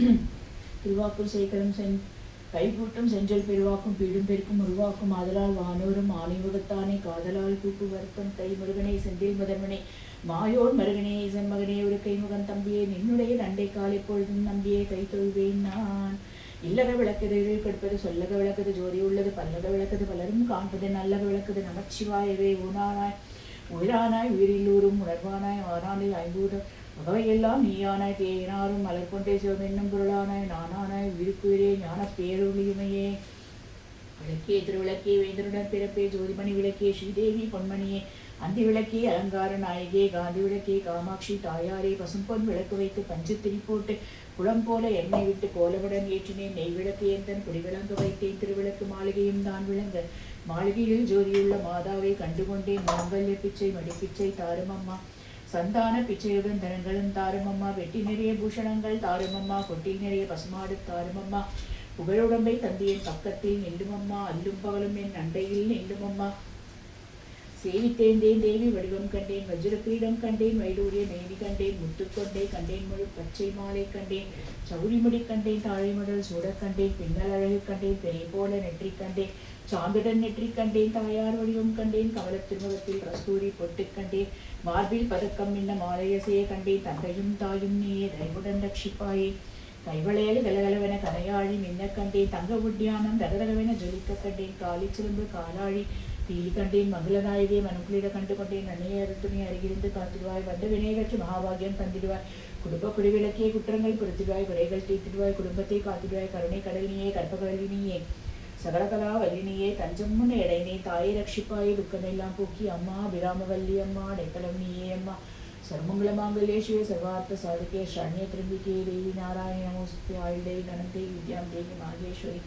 திருவாக்கூர் சேகரம் சென் கைகூட்டும் செஞ்சல் பெருவாக்கும் பீடும் பெருக்கும் உருவாக்கும் ஆதலால் வானோரும் ஆணைமுகத்தானே காதலால் கூப்பு வருத்தம் கை முருகனே செந்தில் முதன்மனே மாயோர் மருகனே செம்மகனே ஒரு கைமுகன் தம்பியே நின்னுடைய நண்டை காலை பொழுதும் நம்பியே கை தொழுவேன் நான். இல்லக விளக்குது கடுப்பது கெடுப்பது சொல்லக விளக்குது ஜோதி உள்ளது பல்லக விளக்குது பலரும் காண்பது நல்லக விளக்குது நமச்சிவாயவே ஊனானாய் உயிரானாய் உயிரில்லூரும் உணர்வானாய் ஆறானில் ஐம்பூதம் அவையெல்லாம் நீயானாய் தேனாரும் மலர் கொண்டே சிவமென்னும் பொருளானாய் நானானாய் உயிருக்குயிரே ஞான பேருளியுமையே. விளக்கே திருவிளக்கே வேந்தருடன் பிறப்பே ஜோதிமணி விளக்கே ஸ்ரீதேவி பொன்மணியே. அந்தி விளக்கே அலங்கார நாயகே காந்தி விளக்கே காமாட்சி தாயாரே. பசும்பொன் விளக்கு வைத்து பஞ்சு திரிப்போட்டு குளம் போல எண்ணெய் விட்டு கோலவுடன் ஏற்றினேன். நெய் விளக்கு ஏந்தன் குடிவிளங்க வைத்தேன். திருவிளக்கு மாளிகையும் தான் விளங்க. மாளிகையில் ஜோதியுள்ள மாதாவை கண்டுகொண்டேன். மாங்கல்ய பிச்சை மடிப்பிச்சை தாருமம்மா. சந்தான பிச்சையுடன் தனங்களும் தாருமம்மா. வெட்டி நிறைய பூஷணங்கள் தாருமம்மா. கொட்டில் நிறைய பசுமாடு தாருமம்மா. புகழுடம்பை தந்தியின் பக்கத்தில் நெல்லுமம்மா. அல்லும் பகலும் என் அண்டையில் நெல்லுமம்மா. சேவித்தேந்தேன் தேவி வடிவம் கண்டேன். வஜ்ர பீடம் கண்டேன். வைடூரிய மேனி கண்டேன். முத்துக்கொண்டே கண்டேன். முழு பச்சை மாலை கண்டேன். சௌரிமுடி கண்டேன். தாழைமடல் சூட கண்டேன். பின்னல் அழகு கண்டேன். பெரிய போல நெற்றி கண்டேன். சாந்துடன் நெற்றி கண்டேன் தாயார் வடிவம் கண்டேன் கமலத் திருமுகத்தில் கஸ்தூரி பொட்டு கண்டேன் மார்பில் பதக்கம் என்ன மாலையசையை கண்டேன் தந்தையும் தாயும் நீயே தயவுடன் ரட்சிப்பாயே கைவளையல் கலகலவென கரையாழி மின்ன கண்டேன் தங்க உட்யானம் தகதகவென ஜொலிக்க கண்டேன் காலி சிலம்பு காலாழி தீலி கண்டேன் மங்களநாயகியை மனுக்குளிட கண்டு கொண்டேன் நன்னையர் துணி அருகிருந்து காத்திடுவாய் வந்த வினையகற்று மகாபாகியம் தந்திடுவாய் குடும்ப குடிவிளக்கிய குற்றங்கள் பொருத்திடுவாய் குறைகள் தீர்த்திடுவாய் குடும்பத்தை காத்திடுவாய் கருணை கடலினியே நீயே சகலகலா வல்லினியே தஞ்சம் முன் எடைனே தாயை ரட்சிப்பாயே துக்கமெல்லாம் போக்கி அம்மா விராமவல்லி அம்மா நெத்தலம் நீயே அம்மா சர்மங்களமாங்கல்யே சிவ சர்வார்த்த சாதிக்கே ஷண்ய திரும்பிக்கே தேவி நாராயண நமோஸ்தி ஆயுதேவி நனந்தே வித்யாம் தேவி மாகேஸ்வரி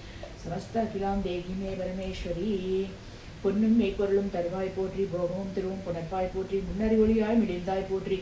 சமஸ்த அகிலாம் தேவி மே பரமேஸ்வரி. பொன்னும் மெய்ப்பொருளும் தருவாய் போற்றி போகமும் திருவும் புனர்ப்பாய் போற்றி முன்னறிவொழியாய் மிடிந்தாய் போற்றி.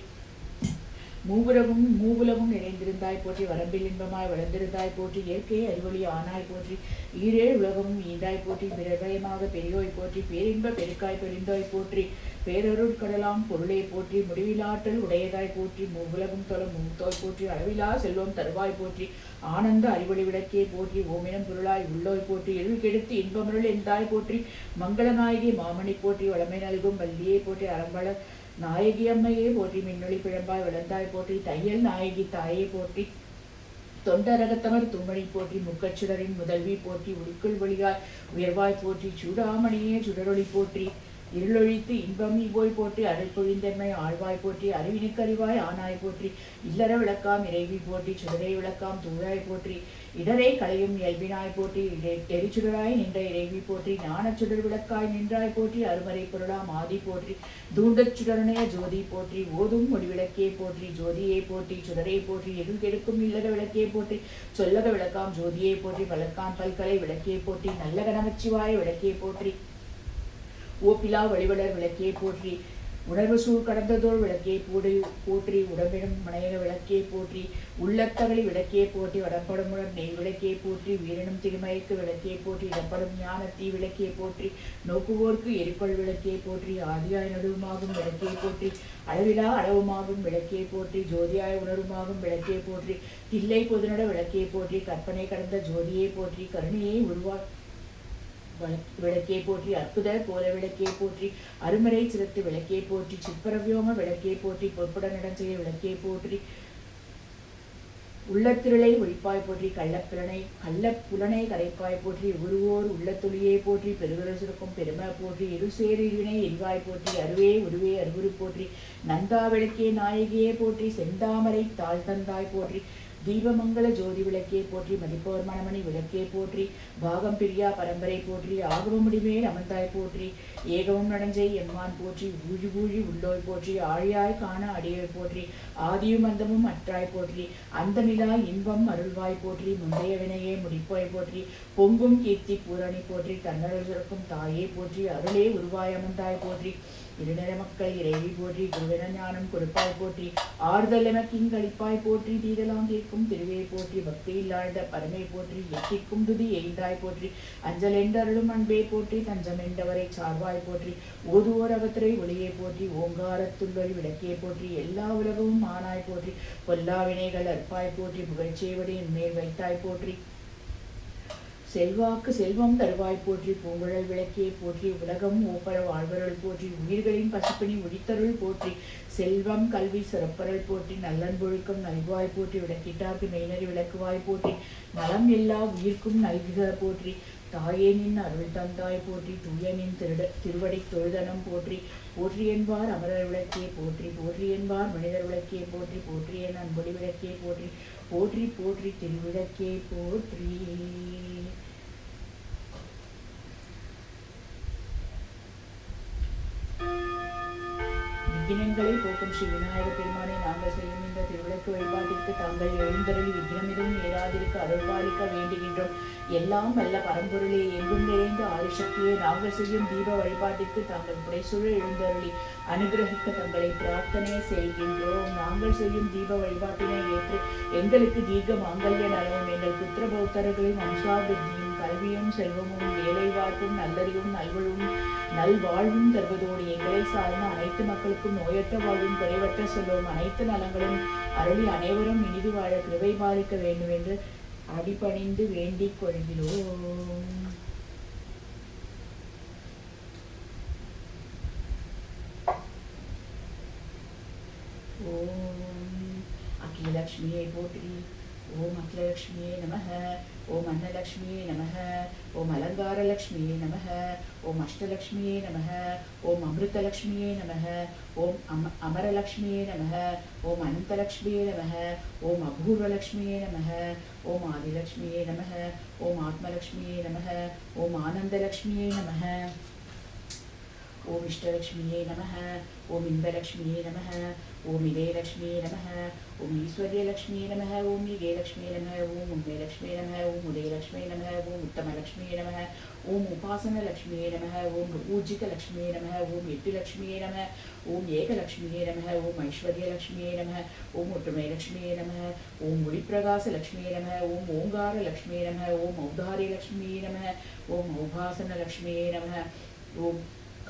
மூவுலகும் மூவுலகும் இணைந்திருந்தாய் போற்றி வரம்பில் இன்பமாய் வளர்ந்திருந்தாய் போற்றி இயற்கை அறிவொளி ஆனாய் போற்றி ஈரேழ் உலகமும் ஈந்தாய் போற்றி பிரபயமாக பெரியோய் போற்றி பேரின்ப பெருக்காய் பெருந்தோய் போற்றி பேரருள் கடலாம் பொருளை போற்றி முடிவிலாற்றல் உடையதாய் போற்றி மூவுலகும் தொல மூத்தோய் போற்றி அளவிலா செல்வம் தருவாய் போற்றி ஆனந்த அறிவொளி விளக்கே போற்றி ஓமினம் பொருளாய் உள்ளோய் போற்றி எழு கெடுத்து இன்பமருள் எந்தாய் போற்றி மங்களநாயகி மாமணி போற்றி வளமை நல்கும் வல்லியை போற்றி அறம்பள நாயகி அம்மையே போற்றி மின்னொளி பிழம்பாய் வளர்ந்தாய் போற்றி தையல் நாயகி தாயே போற்றி தொண்டரகத்தமர் தும்மணி போற்றி முக்கச்சுடரின் முதல்வி போற்றி உடுக்குள் வழியாய் உயர்வாய் போற்றி சூடாமணியே சுடரொளி போற்றி இருளொழித்து இன்பம் போய் போற்றி அருள் பொழிந்தன்மை ஆழ்வாய் போற்றி அறிவினுக்கறிவாய் ஆனாய் போற்றி இல்லற விளக்காம் இறைவி போற்றி சுடரை விளக்காம் தூராய் போற்றி இடரை களையும் இயல்பினாய் போற்றி எரிச்சுடராய் நின்ற இறைவி போற்றி ஞான சுடர் விளக்காய் நின்றாய் போற்றி அருமறை பொருளாம் ஆதி போற்றி தூண்டச் சுடரனைய ஜோதி போற்றி ஓதும் முடிவிளக்கே போற்றி ஜோதியை போற்றி சுடரை போற்றி எதில் கெடுக்கும் இல்லற விளக்கே போற்றி சொல்லக விளக்காம் ஜோதியை போற்றி வளர்க்கான் பல்கலை விளக்கே போற்றி நல்ல கனமச்சிவாய் விளக்கே போற்றி ஓப்பிலா வழிவளர் விளக்கே போற்றி உணர்வு சூழ் கடந்ததோர் விளக்கியை போடி போற்றி உடம்பிடும் மனையக விளக்கே போற்றி உள்ளத்தகலி விளக்கே போற்றி வடம்படமுடன் நெய் விளக்கே போற்றி வீரனும் திருமயக்கு விளக்கே போற்றி இடம்படும் ஞான தீ விளக்கே போற்றி நோக்குவோர்க்கு எரிப்பல் விளக்கே போற்றி ஆதியாய் நடுவுமாகும் விளக்கே போற்றி அளவிலா அளவுமாகும் விளக்கே போற்றி ஜோதியாய் உணர்வுமாகும் விளக்கே போற்றி தில்லை பொதுநட விளக்கே போற்றி கற்பனை கடந்த ஜோதியை போற்றி கருணையை உருவா விளக்கே போற்றி அற்புத கோல விளக்கே போற்றி அருமறை சிறத்து விளக்கே போற்றி சிற்பரவியோம விளக்கே போற்றி பொற்புட நடஞ்செய்ய விளக்கே போற்றி உள்ளத்திருளை ஒழிப்பாய் போற்றி கள்ளப்பிரனை கள்ளப்புலனை கரைப்பாய் போற்றி உருவோர் உள்ளத்துளியே போற்றி பெருகரசுக்கும் பெருமை போற்றி இருசேரி எரிவாய் போற்றி அருவே உருவே அருகுரு போற்றி நந்தா விளக்கே நாயகியே போற்றி செந்தாமரை தாழ் தந்தாய் போற்றி தீபமங்கல ஜோதி விளக்கே போற்றி மதிப்பவர் மணமணி விளக்கே போற்றி பாகம் பிரியா பரம்பரை போற்றி ஆகவ முடிமேல் அமர்ந்தாய் போற்றி ஏகமும் நடஞ்சை எம்மான் போற்றி ஊழி ஊழி உள்ளோய் போற்றி ஆழியாய் காண அடியோய் போற்றி ஆதியும் அந்தமும் அற்றாய் போற்றி அந்த நிலா இன்பம் அருள்வாய் போற்றி முந்தைய வினையே முடிப்போய் போற்றி பொங்கும் கீர்த்தி பூரணி போற்றி தன்னருள் சுரக்கும் தாயே போற்றி அருளே உருவாய் அமர்ந்தாய் போற்றி இருநிலை மக்கள் இறைவி போற்றி குருவின ஞானம் கொடுப்பாய் போற்றி ஆறுதல் எமக்கிங் கழிப்பாய் போற்றி தீதலாம் தீர்க்கும் திருவே போற்றி பக்தி இல்லாத பரமை போற்றி எட்டிக்கும் துதி எய்தாய் போற்றி அஞ்சல் என்றருளும் அன்பே போற்றி தஞ்சம் என்றவரை சார்வாய் போற்றி ஓதுவோர் அவத்திரை ஒளியை போற்றி ஓங்காரத்துள்ளொழி விளக்கியை போற்றி எல்லா உலகமும் ஆனாய் போற்றி பொல்லா வினைகள் அற்பாய் போற்றி புகழ்ச்சேவடி மேல் வைத்தாய் போற்றி. செல்வாக்கு செல்வம் தருவாய் போற்றி பூங்குழல் விளக்கியை போற்றி உலகம் ஓப்பர வாழ்வரல் போற்றி உயிர்களின் பசுப்பணி உடித்தருள் போற்றி செல்வம் கல்வி சிறப்பருள் போற்றி நல்லன்பொழுக்கம் நல்வாய் போற்றி விளக்கிட்டார்க்கு மெய்நறி விளக்குவாய் போற்றி நலம் எல்லா உயிர்க்கும் நல்குக போற்றி தாயேனின் அருள் தந்தாய் போற்றி தூயனின் திருட திருவடி தொழுதனம் போற்றி போற்றி என்பார் அமரர் விளக்கியை போற்றி போற்றி என்பார் மனிதர் விளக்கியை போற்றி போற்றி என் அன்பொடி விளக்கியை போற்றி போற்றி போற்றி திருவிளக்கே போற்றி. விக்கினங்களை போக்கும் ஸ்ரீ விநாயக பெருமானை நாங்கள் செய்யும் திருவிளக்கு வழிபாட்டிற்கு தாங்கள் எழுந்தருளி விக்னமிதும் ஏறாதிருக்க அருள்பாலிக்க வேண்டுகின்றோம். எல்லாம் வல்ல பரம்பொருளே எங்கும் நிறைந்த ஆதிசக்தியை நாங்கள் செய்யும் தீப வழிபாட்டிற்கு தாங்கள் புடைசூழ எழுந்தருளி அனுகிரகிக்க தங்களை பிரார்த்தனை செய்கின்றோம். நாங்கள் செய்யும் தீப வழிபாட்டினை ஏற்று எங்களுக்கு தீர்க்க மாங்கல்ய நலவும் எங்கள் புத்திர பௌத்தர்களின் வம்சாபிருத்தியும் கல்வியும் செல்வமும் வேலை வாய்ப்பும் நல்லறிவும் நல்வழும் நல்வாழ்வும் தருவதோடு எங்களை சார்ந்த அனைத்து மக்களுக்கும் நோயற்ற வாழ்வும் குறைவற்ற செல்வம் அனைத்து நலங்களும் அருளி அனைவரும் இனிது வாழ கிருவை பாலிக்க வேண்டும் என்று அடிபணிந்து வேண்டிக் கொள்கிறோம். ஓம் அகிலலக்ஷ்மியை போற்றி ஓம் அகிலலக்ஷ்மியே நமக. ஓம் அன்னலக்ஷ்மியே நமக ஓம் அலங்காரலக்ஷ்மியே நமக ஓம் அஷ்டலக்ஷ்மியே நமக ஓம் அமிர்தலக்ஷ்மியே நமக ஓம் அம அமரலக்ஷ்மியே நமக ஓம் அனந்தலக்ஷ்மியே நமக ஓம் அபூர்வலக்ஷ்மியே நமக ஓம் ஆதிலக்ஷ்மியே நமக ஓம் ஆத்மலக்ஷ்மியே நமக ஓம் ஆனந்தலக்ஷ்மியே நமக. ஓம் இஷ்டலக்ஷ்மியே நமः ஓம் இன்பலக்ஷ்மியே நமः ஓம் இதயலக்ஷ்மியே நமः ஓம் ஈஸ்வர்யலக்ஷ்மியே நமः ஓம் இதயலக்ஷ்மியே நமः ஓம் உண்மைலக்ஷ்மியே நமः ஓம் உதயலக்ஷ்மியே நமः ஓம் உத்தமலக்ஷ்மியே நமः ஓம் உபாசனலக்ஷ்மியே நமः ஓம் ஊர்ஜிதலக்ஷ்மியே நமः ஓம் எட்டுலக்ஷ்மியே நமः ஓம் ஏகலக்ஷ்மியே நமः ஓம் ஐஸ்வர்யலக்ஷ்மியே நமः ஓம் ஒற்றுமைலக்ஷ்மியே நமः ஓம் ஒளிப்பிரகாசலக்ஷ்மியே நமः ஓம் ஓங்காரலக்ஷ்மியே நமः ஓம் ஔதாரியலக்ஷ்மியே நமः ஓம் ஔபாசனலக்ஷ்மியே நமः ஓம்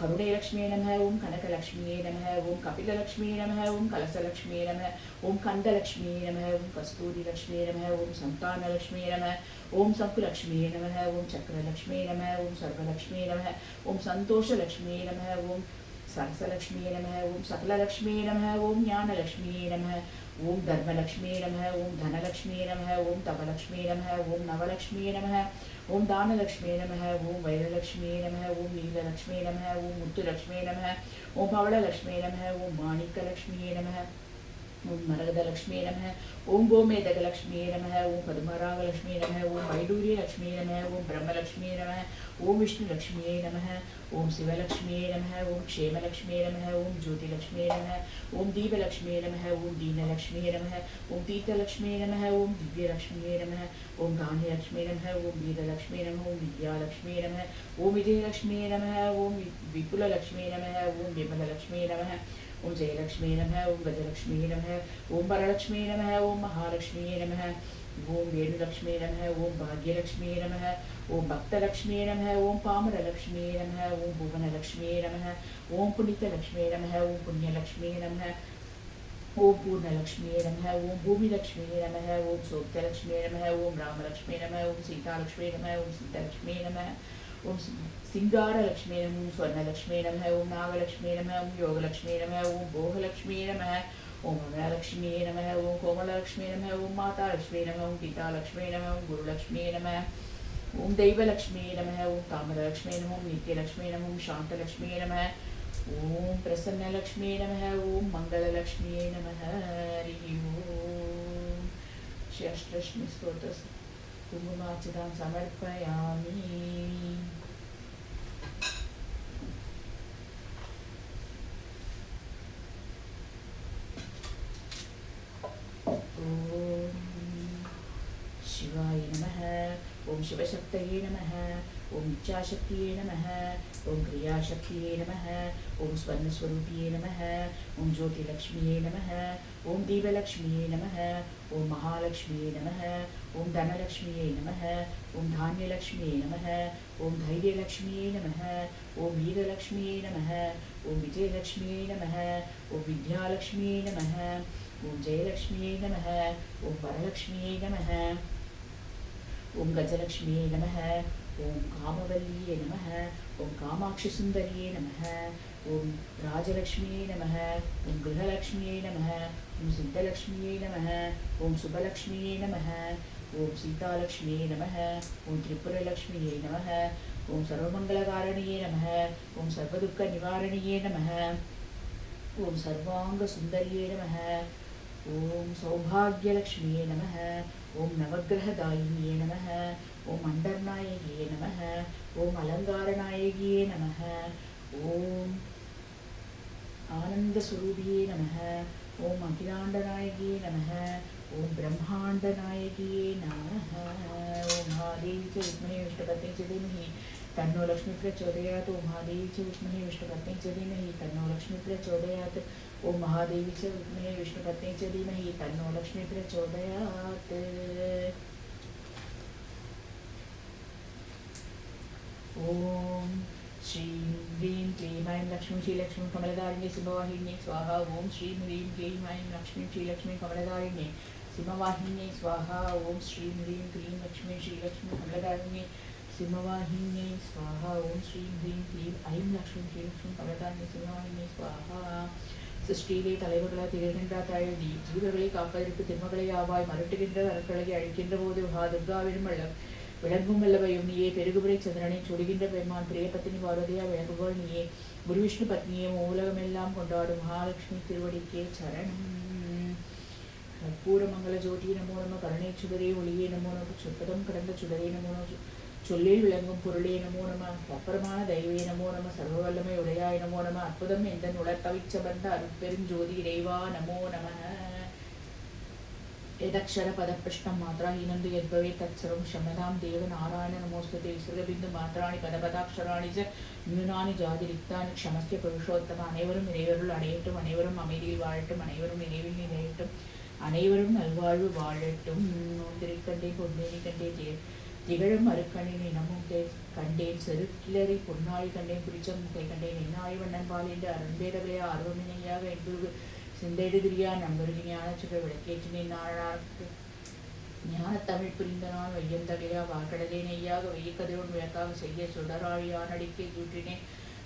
கருணைலட்சுமியே நம ஓம் கனகலட்சுமியே நம ஓம் கபிலலட்சுமியே நம ஓம் கலசலட்சுமியே நம ஓம் கண்டலட்சுமியே நம ஓம் கஸ்தூரி லட்சுமியே நம ஓம் சந்தானலட்சுமியே நம ஓம் சங்குலட்சுமியே நம ஓம் சக்கரலட்சுமியே நம ஓம் சர்வலட்சுமியே நம ஓம் சந்தோஷலட்சுமியே நம ஓம் சரசலட்சுமியே நம ஓம் சகலலட்சுமியே நம ஓம் ஞானலட்சுமியே நம ॐ धर्मलक्ष्मी नम, ओम धनलक्ष्मी नम, ओम तपलक्ष्मी नम, ओम नवलक्ष्मी नम, ओम दानलक्ष्मी नम, ओम वैरलक्ष्मी नम, ओम नीललक्ष्मी नम, ओम मुत्तुलक्ष्मी नम, ओम पवलक्ष्मी नम ॐ माणिक्यलक्ष्मी नमः। ॐ मरगदलक्ष्मी नमः ॐ गोमेदकलक्ष्मी नमः ॐ पद्मरागलक्ष्मी नमः ॐ वैडूर्यलक्ष्मी नमः ॐ ब्रह्मलक्ष्मी नमः ॐ विष्णुलक्ष्मी नमः ॐ शिवलक्ष्मी नमः ॐ क्षेमलक्ष्मी नमः ॐ ज्योतिलक्ष्मी नमः ॐ दीपलक्ष्मी नमः ॐ दीनलक्ष्मी नमः ॐ तीर्थलक्ष्मी नमः ॐ दिव्यलक्ष्मी नमः ॐ गान्धिलक्ष्मी नमः ॐ वीरलक्ष्मी नमः ॐ विद्यालक्ष्मी नमः ॐ विजयलक्ष्मी नमः ॐ विपुललक्ष्मी नमः ॐ विमललक्ष्मी नमः ॐ जयलक्ष्मी नमः ॐ गजलक्ष्मी नमः ॐ वरलक्ष्मी नमः ॐ महालक्ष्मी नमः ॐ वेणुलक्ष्मी नमः ॐ भाग्यलक्ष्मी नमः ॐ भक्तलक्ष्मी नमः ॐ पामरलक्ष्मी नमः ॐ भुवनलक्ष्मी नमः ॐ पुनितलक्ष्मी नमः ॐ पुण्यलक्ष्मी नमः ॐ पूर्णलक्ष्मी नमः ॐ भूमिलक्ष्मी नमः ॐ सौक्तलक्ष्मी नमः ॐ रामलक्ष्मी नमः ॐ सीतालक्ष्मी नमः ॐ सीतालक्ष्मी नमः ஓம் சிங்காரலக்ஷ்மி நம ஸ்வர்ணலக்ஷ்மி நம ஓம் நாகலக்ஷ்மி நம ஓம் யோகலக்ஷ்மி நம ஓம் போகலக்ஷ்மி நம ஓம் அமலக்ஷ்மி நம ஓம் கோமலலக்ஷ்மி நம ஓம் மாதாலக்ஷ்மி நம ஓம் கீதாலக்ஷ்மி நம ஓம் குருலக்ஷ்மி நம ஓம் தெய்வலக்ஷ்மி நம ஓம் தாமரலக்ஷ்மி நம ஓம் நித்யலக்ஷ்மி நம ஓம் சாந்தலக்ஷ்மி நம ஓம் பிரசன்னலக்ஷ்மி நம ஓம் மங்களலக்ஷ்மி நம ஹரி ஓம் ஸ்ரீ அஷ்டலக்ஷ்மி ஸ்தோத்திரம் சமர்ப்பயாமி சப்தயே நம ஓம் இச்சாசக்தியே நம ஓம் கிரியாசக்தியே நம ஓம் ஸ்வர்ணஸ்வரூபியே நம ஓம் ஜோதிலக்ஷ்மியே நம ஓம் தீபலக்ஷ்மியே நம ஓம் மகாலட்சுமியே நம ஓம் தனலக்ஷ்மியே நம ஓம் தானியலக்ஷ்மியே நம ஓம் தைரியலக்ஷ்மியே நம ஓம் வீரலக்ஷ்மியே நம ஓம் விஜயலக்ஷ்மியே நம ஓம் வித்யாலக்ஷ்மியே நம ஓம் ஜெயலக்ஷ்மியே நம ஓம் வரலக்ஷ்மியே நம ॐ जयलक्ष्मीये नमः ॐ वरलक्ष्मीये नमः ॐ गजलक्ष्मीये नमः ॐ कामवल्लिये नमः ॐ कामाक्षिसुन्दर्ये नमः ॐ राजलक्ष्म्यै नमः ॐ गृहलक्ष्म्यै नमः ॐ सिद्धलक्ष्म्यै नमः ॐ शुभलक्ष्म्यै नमः ॐ सीतालक्ष्म्यै नमः ॐ त्रिपुरलक्ष्म्यै नमः ॐ सर्वमङ्गलकारणीये नमः ॐ सर्वदुःखनिवारणीये नमः ஓம் சௌபாகியலக்ஷ்மியே நம ஓம் நவகிரகதாயினியே நம ஓம் அண்டர்நாயகியே நம ஓம் அலங்காரநாயகியே நம ஓம் ஆனந்தஸ்வரூபியே நம ஓம் அகிலாண்டநாயகியே நம ஓம் பிரம்மாண்டநாயகியே நம ஓம் மகாதேவி வித்மகே விஷ்ணு பத்னி तन्नो लक्ष्मी प्रचोदयात् ॐ महादेवी च विद्महे विष्णुपत्नी च धीमहि। तन्नो लक्ष्मी प्रचोदयात् ॐ महादेवी च विद्महे विष्णुपत्नी च धीमहि। तन्नो लक्ष्मी प्रचोदयात्। ॐ श्रीं ह्रीं क्लीं ऐं लक्ष्मी श्रीलक्ष्मी कमलधारिण्ये सिंहवाहिन्ये। स्वाहा, ॐ श्रीं ह्रीं क्लीं ऐं लक्ष्मी श्रीलक्ष्मी कमलधारिण्ये सिंहवाहिन्ये। स्वाहा, ॐ श्रीं ह्रीं क्लीं लक्ष्मी श्रीलक्ष्मी कमलधारिण्ये சிம்மவாஹின்யை ஸ்வாஹா ஓம் ஸ்ரீம் ஹ்ரீம் ஹ்ரீம் ஐம் லக்ஷ்மி ஸ்ரீலக்ஷ்மி கமலதான்ய சிம்மவாஹின்யை ஸ்வாஹா சிருஷ்டியிலே தலைவர்களாக திகழ்கின்றார் தழுதி ஜீவர்களை காப்பதற்கு திருமகளை ஆவாய் மறுட்டுகின்ற வரக்களையை அழிக்கின்ற போது மகா துர்காவிடம் அல்லம் விளங்கும் வல்லவையும் நீயே பெருகுபுரை சந்திரனை சுடுகின்ற பெருமான் பிரிய பத்தினி பார்வதியா விளங்குவோள் நீயே குரு விஷ்ணு பத்னியே உலகமெல்லாம் கொண்டாடும் மகாலட்சுமி திருவடிக்கே சரணம் பூரமங்கல ஜோதி நமோ நம கருணேச்சுடரே ஒளியே நமோ நமக்கு சொற்பதம் கடந்த சுடரே நமோ நம சொல்லில் விளங்கும் பொருளே நமோ நம. அப்புறமான தெய்வே நம சர்வவல்லமை உடையாய் நமோ நம. அற்புதம் எந்த உலர்கவிச்சபந்த அருட்பெருஞ்சோதி இறைவா நமோ நம. எதக்ஷர பதபிருஷ்ணம் மாத்ரா இனந்து எத்பவே தத்சரம் ஷமதாம் தேவ நாராயண நமோஸ்தே சுரபிந்து மாத்ராணி பதபதாட்சராணி ச நியூனானி ஜாதி ரிக்தானி க்ஷமஸ்ய புருஷோத்தம. அனைவரும் இறைவருள் அடையட்டும். அனைவரும் அமைதியில் வாழட்டும். அனைவரும் நினைவில் நிலையட்டும். அனைவரும் நல்வாழ்வு வாழட்டும். திருக்கண்டே பொன்னேரி கண்டே ஜெய திகழும் அருக்கணினை இனமும் கண்டேன். செருக்கிலரை பொன்னாழி கண்டேன். குறிச்சம் முகை கண்டேன். என்ன ஆய்வண்ணன் பால் என்று அரும்பேரவே ஆர்வமினையாக என்பது சிந்தைடுதிரியா நம்பருதி ஞானச்சுவை விளக்கேற்றினேன். நாளாக்கு ஞானத்தமிழ் புரிந்த நான் வையந்தகையா வாக்கடலே நெய்யாக வெய்ய விளக்காக செய்ய சுடராழியான் அடிக்கை கூற்றினேன்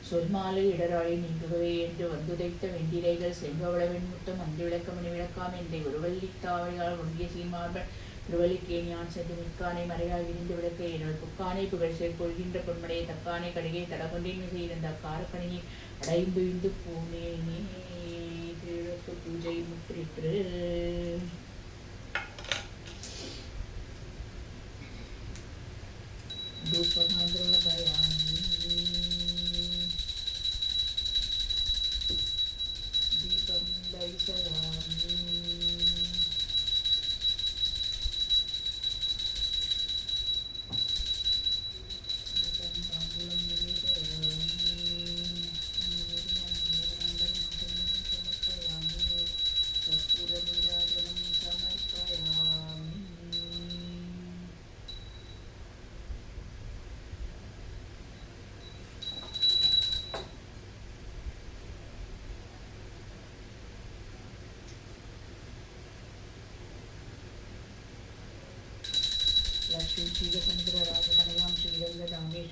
சொல்மாலை இடராழி நீங்குகவே என்று வந்துதைத்த வெண்டிரைகள் செங்கவள முத்தம் அஞ்சு விளக்கமணி விளக்காம் எந்தை ஒருவல்லித்தாவையால் ஒன்றிய சீமார்கள் திருவல்லிக்கே ஞான் சென்று மிக்கானை மறையாக விரிந்து விளக்க என்னோட புக்கானை புகழ் சேர்க்கொள்கின்ற பொன்மடையை தக்கானை கடுகை தடகொண்டேன் செய்திருந்த காரப்பணியை அடைந்து பூனேனே திருவிளக்கு பூஜை முற்றிற்று. தூபமாந்திராபயாமி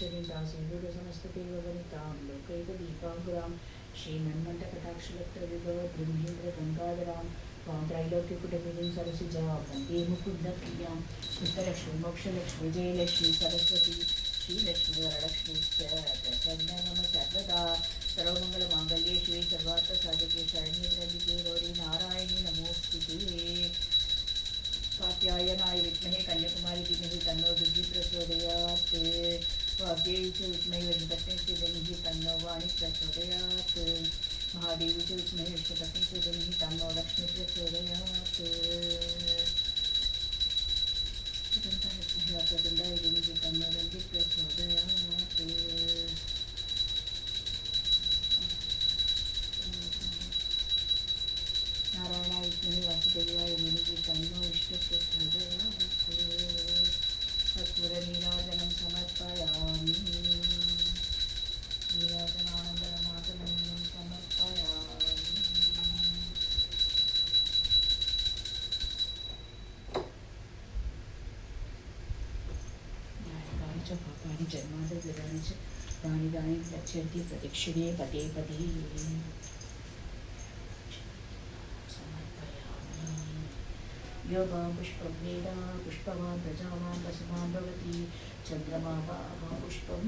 श्रीरङ्गदामेश्वरीं दासीन्दुरसमस्तदेववनितां लोकैकदीपाङ्कुरां श्रीमन्मण्डकटाक्षलक्तविभव ब्रह्मेन्द्रगङ्गाधरां त्वां त्रैलोक्यकुटुम्बिनीं सरसिजा वंदे मुकुन्दप्रियाँ शुद्धलक्ष्मी मोक्षलक्ष्मी जयलक्ष्मी सरस्वती श्रीलक्ष्मी वरलक्ष्मी च प्रसन्न मम सर्वदा सर्वमङ्गलमाङ्गल्ये शिवे सर्वार्थसाधके शरण्ये त्र्यम्बिके गौरी नारायणी नमोऽस्तुते कात्यायनाय विद्महे कन्याकुमारी धीमहि तन्नो दुर्गी प्रचोदयात् स्वाध्यायी उष्मयुष्पति सुदिंगी तन्नोवाणी प्रचोदयात् महादेवी च उष्मयुष्पति ही तन्नो लक्ष्मी प्रचोदयात् प्रचोदयात् पापानि जन्मादृतानि च तानि तानि गच्छन्ति प्रदक्षिणे पदे पदे समर्पयामि योगां पुष्पं वेद पुष्पवान् प्रजावान् वसुमान् भवति चन्द्रमा वा पुष्पं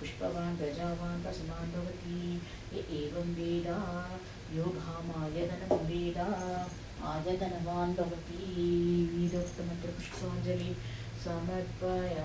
पुष्पवान् प्रजावान् वसुमान् भवति य एवं वेद योगामायतनं वेद आयतनवान् भवति वेदोक्तमत्र पुष्पाञ्जलि समर्पयामि